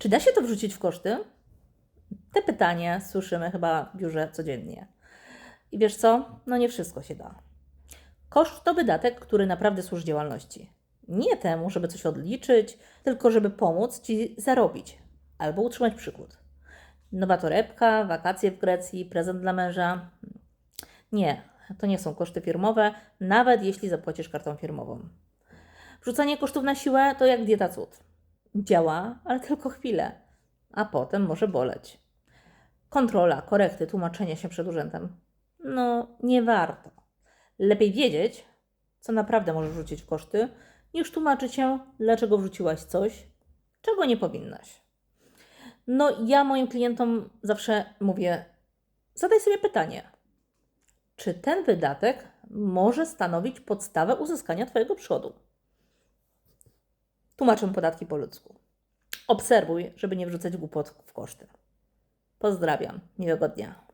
Czy da się to wrzucić w koszty? Te pytania słyszymy chyba w biurze codziennie. I wiesz co? No nie wszystko się da. Koszt to wydatek, który naprawdę służy działalności. Nie temu, żeby coś odliczyć, tylko żeby pomóc Ci zarobić albo utrzymać przychód. Nowa torebka, wakacje w Grecji, prezent dla męża. Nie, to nie są koszty firmowe, nawet jeśli zapłacisz kartą firmową. Wrzucanie kosztów na siłę to jak dieta cud. Działa, ale tylko chwilę, a potem może boleć. Kontrola, korekty, tłumaczenie się przed urzędem. No, nie warto. Lepiej wiedzieć, co naprawdę możesz wrzucić w koszty, niż tłumaczyć się, dlaczego wrzuciłaś coś, czego nie powinnaś. No, ja moim klientom zawsze mówię: zadaj sobie pytanie, czy ten wydatek może stanowić podstawę uzyskania Twojego przychodu? Tłumaczę podatki po ludzku. Obserwuj, żeby nie wrzucać głupot w koszty. Pozdrawiam. Miłego dnia.